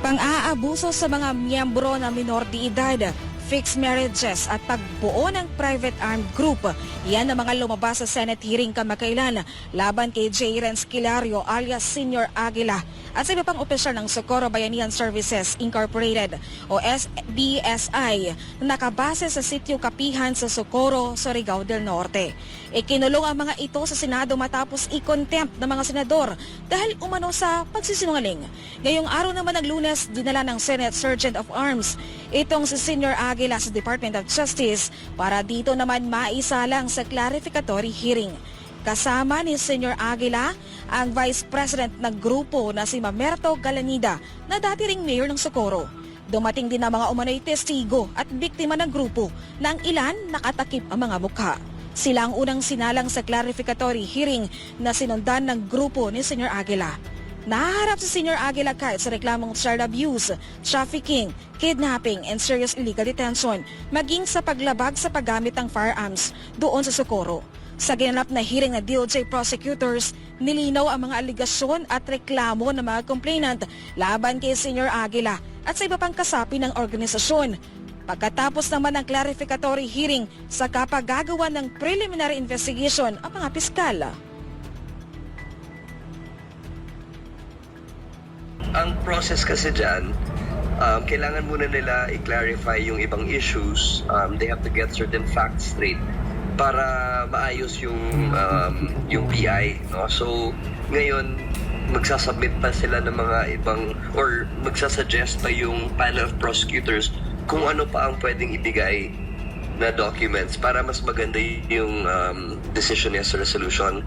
Pang-aabuso sa mga miyembro na minor de edad, fixed marriages at pagbuo ng private armed group. Yan ang mga lumabas sa Senate hearing kamakailan laban kay J. Renz Kilario alias Senior Aguila at sa iba pang opisyal ng Socorro Bayanihan Services Incorporated o SBSI na nakabase sa sitio Kapihan sa Socorro, Surigao del Norte. Ikinulong ang mga ito sa Senado matapos i-contempt ng mga senador dahil umano sa pagsisinungaling. Ngayong araw naman ng lunes, dinala ng Senate Sergeant of Arms itong si Senior Aguila sa Department of Justice para dito naman maisalang sa clarificatory hearing. Kasama ni Senior Aguila ang Vice President ng grupo na si Mamerto Galanida na dati ring mayor ng Socorro. Dumating din ang mga umano'y testigo at biktima ng grupo na ang ilan nakatakip ang mga mukha. Sila ang unang sinalang sa clarificatory hearing na sinundan ng grupo ni Senior Aguila. Naharap si Senior Aguila kahit sa reklamong child abuse, trafficking, kidnapping, and serious illegal detention, maging sa paglabag sa paggamit ng firearms doon sa Socorro. Sa ginanap na hearing ng DOJ prosecutors, nilinaw ang mga aligasyon at reklamo ng mga complainant laban kay Senior Aguila at sa iba pang kasapi ng organisasyon. Pagkatapos naman ng clarificatory hearing, sa kapagagawa ng preliminary investigation ang mga piskal. Ang process kasi dyan, um, kailangan muna nila i-clarify yung ibang issues. Um, they have to get certain facts straight para maayos yung um, yung PI. No? So, ngayon, magsasubmit pa sila ng mga ibang or magsasuggest pa yung panel of prosecutors kung ano pa ang pwedeng ibigay na documents para mas maganda yung um, decision sa resolution.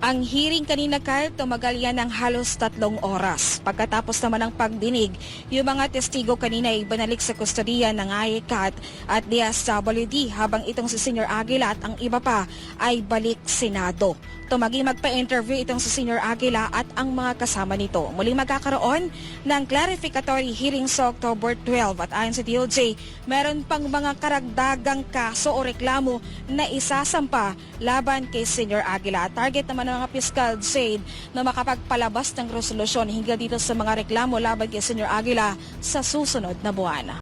Ang hearing kanina Kyle, tumagal yan ng halos tatlong oras. Pagkatapos naman ng pagdinig, yung mga testigo kanina ay banalik sa kustodiya ng ICAT at DSWD habang itong si Senior Aguila at ang iba pa ay balik Senado. Tumagi magpa-interview itong si Senior Aguila at ang mga kasama nito. Muling magkakaroon ng clarificatory hearing sa October 12 at ayon sa DOJ, meron pang mga karagdagang kaso o reklamo na isasampa laban kay Senior Aguila. Target naman ng mga fiscal said na makapagpalabas ng resolusyon hinggil dito sa mga reklamo laban kay Senior Aguila sa susunod na buwan.